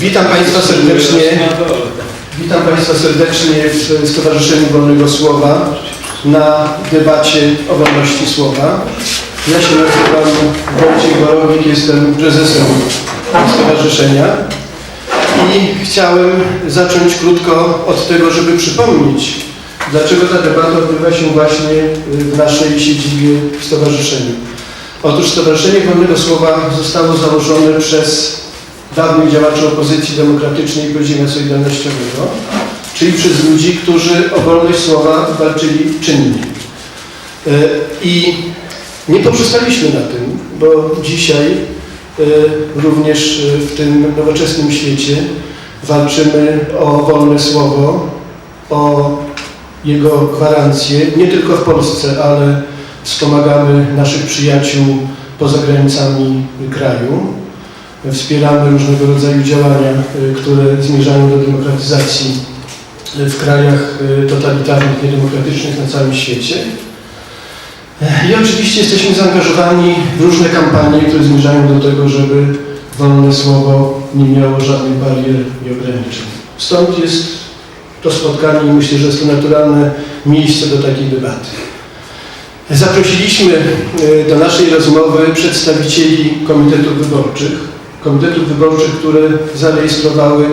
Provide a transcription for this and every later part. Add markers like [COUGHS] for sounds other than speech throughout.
Witam Państwa serdecznie. Witam Państwa serdecznie w Stowarzyszeniu Wolnego Słowa na debacie o wolności słowa. Ja się nazywam Wojciech Borowik, jestem prezesem stowarzyszenia i chciałem zacząć krótko od tego, żeby przypomnieć, dlaczego ta debata odbywa się właśnie w naszej siedzibie w stowarzyszeniu. Otóż Stowarzyszenie Wolnego Słowa zostało założone przez dawnych działaczy opozycji demokratycznej i podziemia solidarnościowego, czyli przez ludzi, którzy o wolność słowa walczyli czynnie. I nie poprzestaliśmy na tym, bo dzisiaj e, również e, w tym nowoczesnym świecie walczymy o wolne słowo, o jego gwarancję, nie tylko w Polsce, ale wspomagamy naszych przyjaciół poza granicami kraju. Wspieramy różnego rodzaju działania, y, które zmierzają do demokratyzacji y, w krajach y, totalitarnych, niedemokratycznych na całym świecie. I oczywiście jesteśmy zaangażowani w różne kampanie, które zmierzają do tego, żeby wolne słowo nie miało żadnych barier i ograniczeń. Stąd jest to spotkanie i myślę, że jest to naturalne miejsce do takiej debaty. Zaprosiliśmy e, do naszej rozmowy przedstawicieli komitetów wyborczych, komitetów wyborczych, które zarejestrowały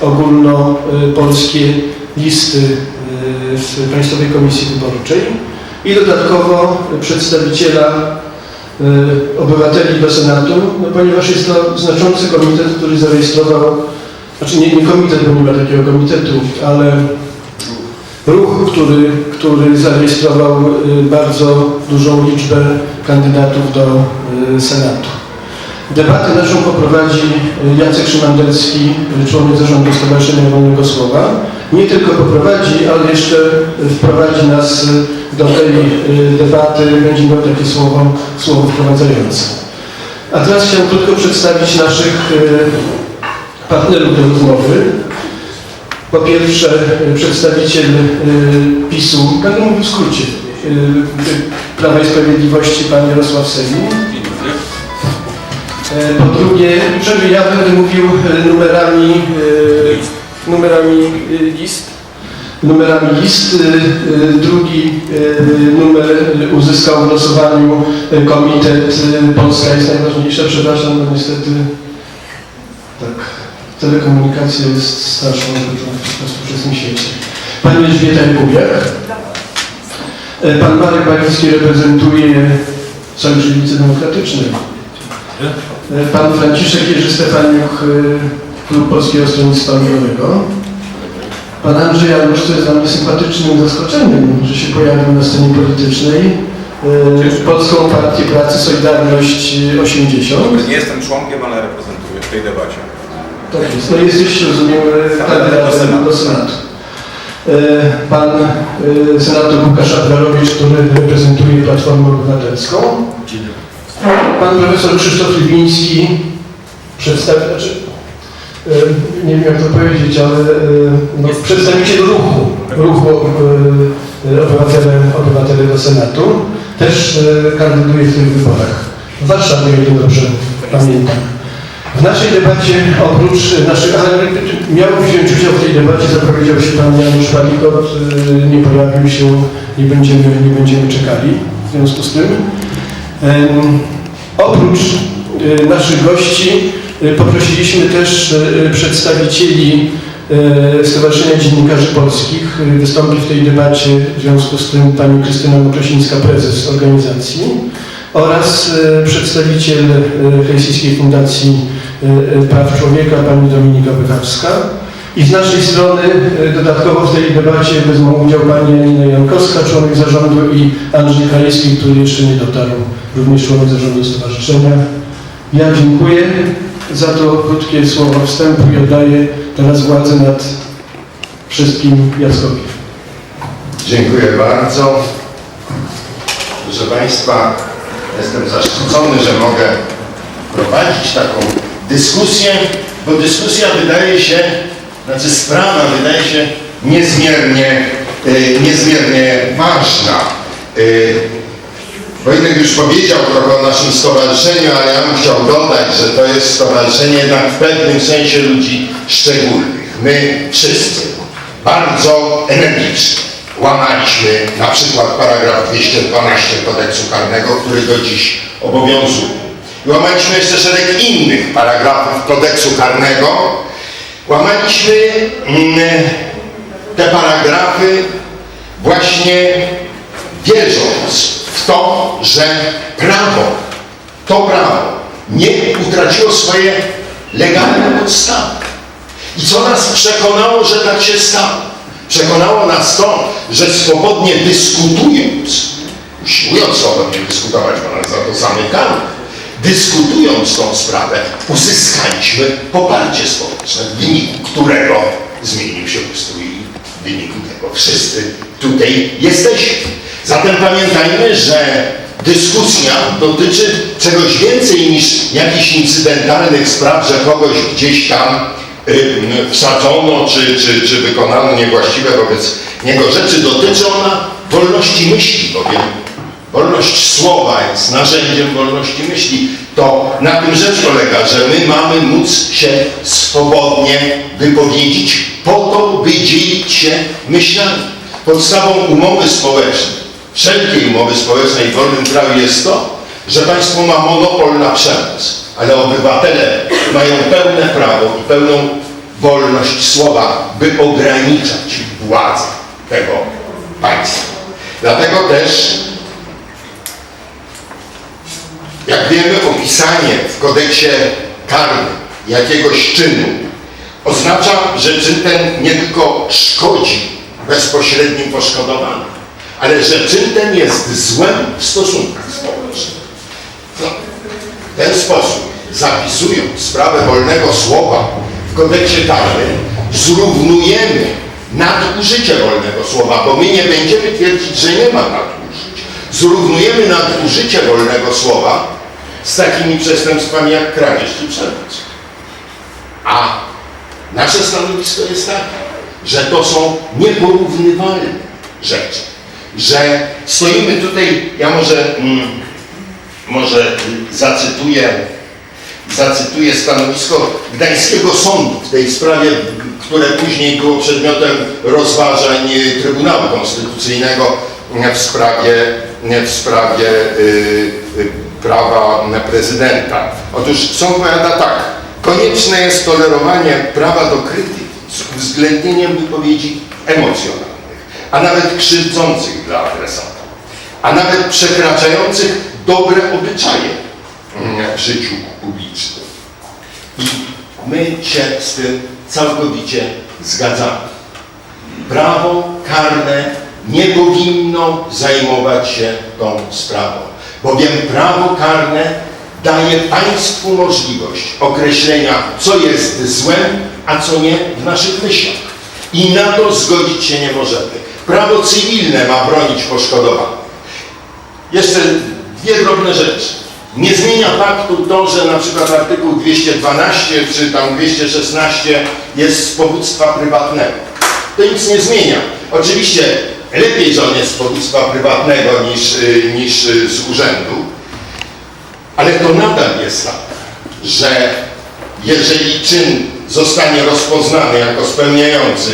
ogólnopolskie listy e, w Państwowej Komisji Wyborczej i dodatkowo przedstawiciela e, obywateli do Senatu, no ponieważ jest to znaczący komitet, który zarejestrował, znaczy nie, nie komitet, bo nie ma takiego komitetu, ale ruch, który, który zarejestrował y, bardzo dużą liczbę kandydatów do y, Senatu. Debatę naszą poprowadzi y, Jacek Szymandelski, członek zarządu Stowarzyszenia Wolnego Słowa. Nie tylko poprowadzi, ale jeszcze wprowadzi nas do tej debaty, będzie miał takie słowo, słowo wprowadzające. A teraz chciałem krótko przedstawić naszych partnerów do rozmowy. Po pierwsze przedstawiciel y, PiSu, będę mówił w skrócie, y, Prawa i Sprawiedliwości, pan Jarosław Sejmu. E, Po drugie, uprzejmie ja będę mówił y, numerami, y, numerami list. Numerami list. Drugi numer uzyskał w losowaniu komitet Polska jest najważniejsza. Przepraszam, no niestety tak, telekomunikacja jest starszą rzeczą w współczesnym świecie. Pani Elżbieta Jakubiak. E, Pan Marek Balicki reprezentuje Sojusz Lewicy Demokratycznej. E, Pan Franciszek Jerzy Stefaniuk, e, Klub Polskiego Stronnictwa Ludowego. Pan Andrzej Janusz, co jest dla mnie sympatycznym zaskoczeniem, że się pojawił na scenie politycznej. e, Polską Partię Pracy Solidarność 80. Nie jestem członkiem, ale reprezentuję w tej debacie. Tak jest. No jesteś, rozumiem, kandydatem do Senatu. Pan senator Łukasz Abramowicz, który reprezentuje Platformę Obywatelską. Pan profesor Krzysztof Libiński, przedstawiciel, znaczy, e, nie wiem jak to powiedzieć, ale e, no, przedstawiciel ruchu, ruchu e, obywatele, obywatele do Senatu, też e, kandyduje w tych wyborach. W Warszawie, ile dobrze pamiętam. W naszej debacie oprócz naszych, ale miał wziąć udział w tej debacie, zapowiedział się pan Janusz Palikot, nie pojawił się, nie będziemy, nie będziemy czekali w związku z tym. Oprócz y, naszych gości y, poprosiliśmy też y, przedstawicieli Stowarzyszenia Dziennikarzy Polskich. Wystąpi w tej debacie w związku z tym pani Krystyna Mokrosińska, prezes organizacji oraz e, przedstawiciel e, Helsińskiej Fundacji e, e, Praw Człowieka, pani Dominika Bychawska. I z naszej strony e, dodatkowo w tej debacie wezmą udział pani Janina Jankowska, członek zarządu i Andrzej Krajewski, który jeszcze nie dotarł, również członek zarządu stowarzyszenia. Ja dziękuję za to krótkie słowo wstępu i oddaję teraz władzę nad wszystkim Jackowi. Dziękuję bardzo. Proszę Państwa, jestem zaszczycony, że mogę prowadzić taką dyskusję, bo dyskusja wydaje się, znaczy sprawa wydaje się niezmiernie, y, niezmiernie ważna. Y, Wojtek już powiedział trochę o naszym stowarzyszeniu, ale ja bym chciał dodać, że to jest stowarzyszenie jednak w pewnym sensie ludzi szczególnych. My wszyscy bardzo energicznie łamaliśmy na przykład paragraf 212 kodeksu karnego, który do dziś obowiązuje. Łamaliśmy jeszcze szereg innych paragrafów kodeksu karnego. Łamaliśmy mm, te paragrafy właśnie wierząc w to, że prawo, to prawo nie utraciło swoje legalne podstawy. I co nas przekonało, że tak się stało? Przekonało nas to, że swobodnie dyskutując, usiłując swobodnie dyskutować, bo nas za to zamykano, dyskutując tą sprawę, uzyskaliśmy poparcie społeczne, w wyniku którego zmienił się ustrój w wyniku tego wszyscy tutaj jesteśmy. Zatem pamiętajmy, że dyskusja dotyczy czegoś więcej niż jakichś incydentalnych spraw, że kogoś gdzieś tam y, wsadzono, czy, czy, czy wykonano niewłaściwe wobec niego rzeczy. Dotyczy ona wolności myśli, bowiem wolność słowa jest narzędziem wolności myśli. To na tym rzecz polega, że my mamy móc się swobodnie wypowiedzieć po to, by dzielić się myślami. Podstawą umowy społecznej, wszelkiej umowy społecznej w wolnym kraju jest to, że państwo ma monopol na przemoc, ale obywatele mają pełne prawo i pełną wolność słowa, by ograniczać władzę tego państwa. Dlatego też jak wiemy, opisanie w kodeksie karnym jakiegoś czynu oznacza, że czyn ten nie tylko szkodzi bezpośrednim poszkodowanym, ale że czyn ten jest złem w stosunkach społecznych. No, w ten sposób, zapisując sprawę wolnego słowa w kodeksie karnym, zrównujemy nadużycie wolnego słowa, bo my nie będziemy twierdzić, że nie ma nadużyć. Zrównujemy nadużycie wolnego słowa z takimi przestępstwami jak kradzież czy przemoc. A nasze stanowisko jest takie, że to są nieporównywalne rzeczy. Że stoimy tutaj, ja może, mm, może zacytuję, zacytuję stanowisko Gdańskiego Sądu w tej sprawie, które później było przedmiotem rozważań Trybunału Konstytucyjnego w sprawie, w sprawie y, y, prawa prezydenta. Otóż sąd powiada tak, konieczne jest tolerowanie prawa do krytyki z uwzględnieniem wypowiedzi emocjonalnych, a nawet krzywdzących dla adresata, a nawet przekraczających dobre obyczaje mm, w życiu publicznym. I my się z tym całkowicie zgadzamy. Prawo karne nie powinno zajmować się tą sprawą, bowiem prawo karne daje państwu możliwość określenia, co jest złem, a co nie w naszych myślach. I na to zgodzić się nie możemy. Prawo cywilne ma bronić poszkodowanych. Jeszcze dwie drobne rzeczy. Nie zmienia faktu to, że na przykład artykuł 212 czy tam 216 jest z powództwa prywatnego. To nic nie zmienia. Oczywiście lepiej, że on jest z powództwa prywatnego niż, y, niż y, z urzędu, ale to nadal jest tak, że jeżeli czyn zostanie rozpoznany jako spełniający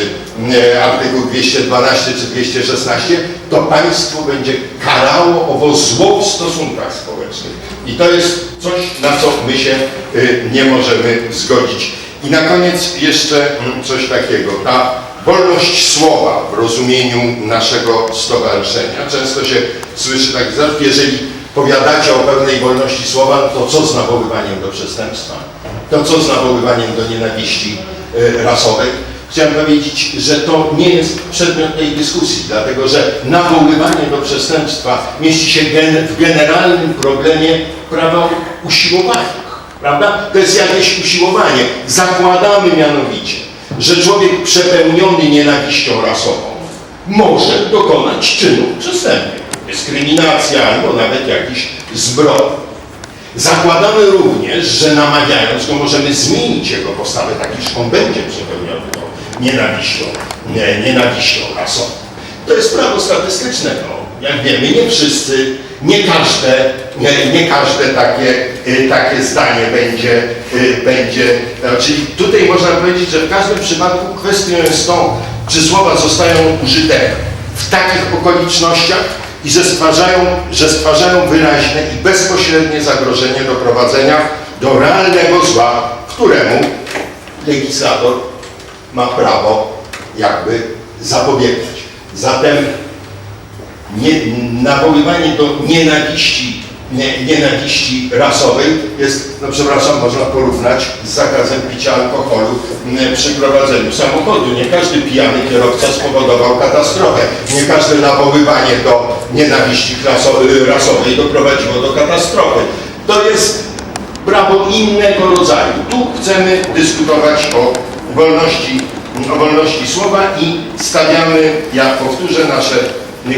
e, artykuł 212 czy 216, to państwo będzie karało owo zło w stosunkach społecznych. I to jest coś, na co my się y, nie możemy zgodzić. I na koniec jeszcze mm, coś takiego. Ta wolność słowa w rozumieniu naszego stowarzyszenia. Często się słyszy taki zarzut, jeżeli powiadacie o pewnej wolności słowa, to co z nawoływaniem do przestępstwa? To co z nawoływaniem do nienawiści y, rasowej? Chciałem powiedzieć, że to nie jest przedmiot tej dyskusji, dlatego że nawoływanie do przestępstwa mieści się w generalnym problemie prawa usiłowania. Prawda? To jest jakieś usiłowanie. Zakładamy mianowicie, że człowiek przepełniony nienawiścią rasową może dokonać czynu przestępnych. Dyskryminacja albo nawet jakiś zbrodni. Zakładamy również, że namawiając go możemy zmienić jego postawę tak, iż on będzie przepełniony nienawiścią, nie, nienawiścią rasową. To jest prawo statystyczne. No. Jak wiemy, nie wszyscy nie każde, nie, nie każde takie, y, takie zdanie będzie, y, będzie, czyli tutaj można powiedzieć, że w każdym przypadku kwestią jest to, czy słowa zostają użyte w takich okolicznościach i że stwarzają, że stwarzają wyraźne i bezpośrednie zagrożenie doprowadzenia do realnego zła, któremu legislator ma prawo jakby zapobiegać. Zatem nie, nawoływanie do nienawiści, nie, nienawiści rasowej jest, no przepraszam, można porównać z zakazem picia alkoholu przy prowadzeniu samochodu. Nie każdy pijany kierowca spowodował katastrofę. Nie każde nawoływanie do nienawiści klaso- rasowej doprowadziło do katastrofy. To jest prawo innego rodzaju. Tu chcemy dyskutować o wolności, o wolności słowa i stawiamy, ja powtórzę, nasze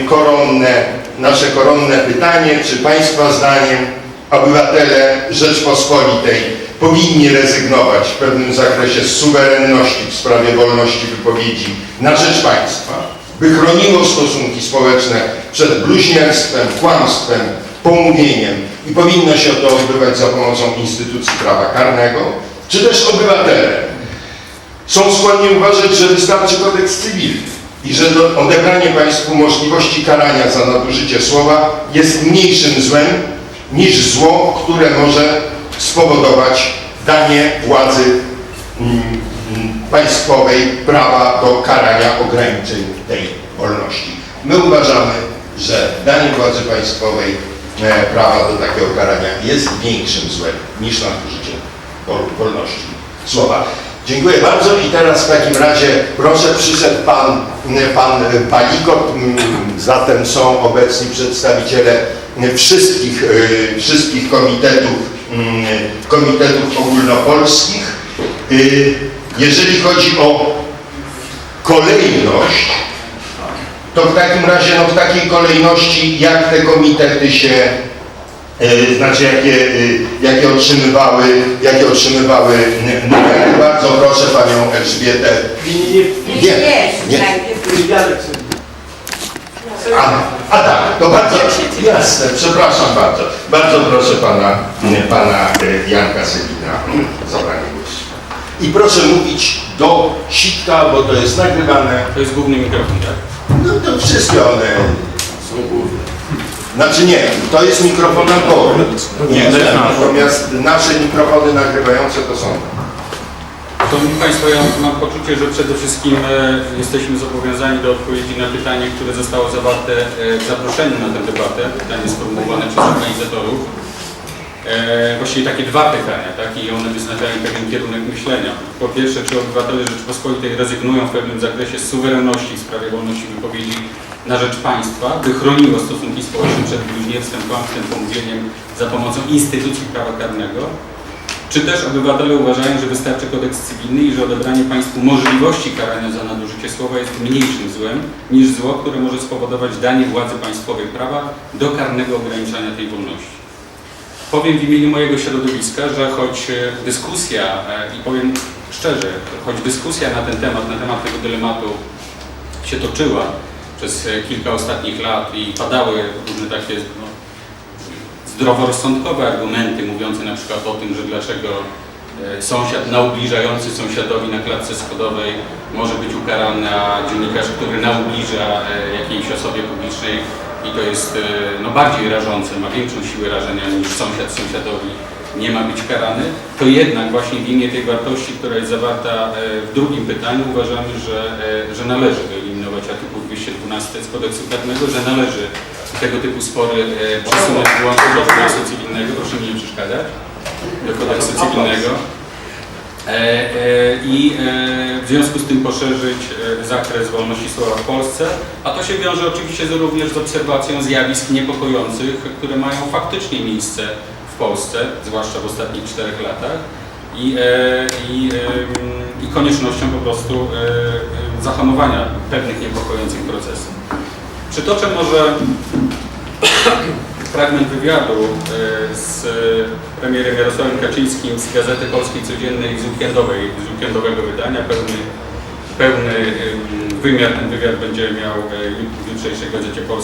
koronne, nasze koronne pytanie, czy Państwa zdaniem obywatele Rzeczpospolitej powinni rezygnować w pewnym zakresie z suwerenności w sprawie wolności wypowiedzi na rzecz państwa, by chroniło stosunki społeczne przed bluźnierstwem, kłamstwem, pomówieniem i powinno się to odbywać za pomocą instytucji prawa karnego, czy też obywatele? Są skłonni uważać, że wystarczy kodeks cywilny i że odebranie państwu możliwości karania za nadużycie słowa jest mniejszym złem niż zło, które może spowodować danie władzy mm, mm, państwowej prawa do karania ograniczeń tej wolności. My uważamy, że danie władzy państwowej e, prawa do takiego karania jest większym złem niż nadużycie wol- wolności słowa. Dziękuję bardzo i teraz w takim razie proszę, przyszedł Pan, pan Palikot, mm, zatem są obecni przedstawiciele wszystkich, y, wszystkich komitetów, mm, komitetów ogólnopolskich. Y, Jeżeli chodzi o kolejność, to w takim razie, no w takiej kolejności, jak te komitety się znaczy jakie, e, jakie otrzymywały, jakie otrzymywały numery. Bardzo proszę Panią Elżbietę. Nie, Nie, nie. A, a tak, to bardzo, jasne, przepraszam bardzo. Bardzo proszę Pana, pana e, Janka Selina o zabranie głosu. I proszę mówić do sitka, bo to jest nagrywane. To jest główny mikrofon, tak? No to wszystkie one są główne. Znaczy nie, to jest mikrofon alkohol. Nie, natomiast nasze mikrofony nagrywające to są. Szanowni Państwo, ja mam poczucie, że przede wszystkim e, jesteśmy zobowiązani do odpowiedzi na pytanie, które zostało zawarte e, w zaproszeniu na tę debatę. Pytanie sformułowane przez organizatorów. E, właściwie takie dwa pytania, tak? I one wyznaczają pewien kierunek myślenia. Po pierwsze, czy obywatele Rzeczypospolitej rezygnują w pewnym zakresie z suwerenności w sprawie wolności wypowiedzi na rzecz państwa, by chroniło stosunki społeczne przed bluźnierstwem, kłamstwem, pomówieniem za pomocą instytucji prawa karnego? Czy też obywatele uważają, że wystarczy kodeks cywilny i że odebranie państwu możliwości karania za nadużycie słowa jest mniejszym złem niż zło, które może spowodować danie władzy państwowej prawa do karnego ograniczania tej wolności? Powiem w imieniu mojego środowiska, że choć e, dyskusja, e, i powiem szczerze, choć dyskusja na ten temat, na temat tego dylematu się toczyła przez e, kilka ostatnich lat i padały różne takie no, zdroworozsądkowe argumenty mówiące na przykład o tym, że dlaczego e, sąsiad naubliżający sąsiadowi na klatce schodowej może być ukarany, a dziennikarz, który naubliża e, jakiejś osobie publicznej i to jest no, bardziej rażące, ma większą siłę rażenia niż sąsiad sąsiadowi nie ma być karany, to jednak właśnie w imię tej wartości, która jest zawarta w drugim pytaniu uważamy, że, że należy wyeliminować 212 z kodeksu karnego, że należy tego typu spory e, przesunąć wyłącznie do kodeksu cywilnego, proszę mi nie przeszkadzać, do kodeksu cywilnego. E, e, I w związku z tym poszerzyć zakres wolności słowa w Polsce, a to się wiąże oczywiście również z obserwacją zjawisk niepokojących, które mają faktycznie miejsce w Polsce, zwłaszcza w ostatnich czterech latach. I, i, i koniecznością po prostu zahamowania pewnych niepokojących procesów. Przytoczę może [COUGHS] fragment wywiadu e, z premierem Jarosławem Kaczyńskim z Gazety Polskiej Codziennej z, weekendowej, z weekendowego wydania. Pełny, pełny wymiar ten wywiad będzie miał w jutrzejszej Gazecie Polskiej.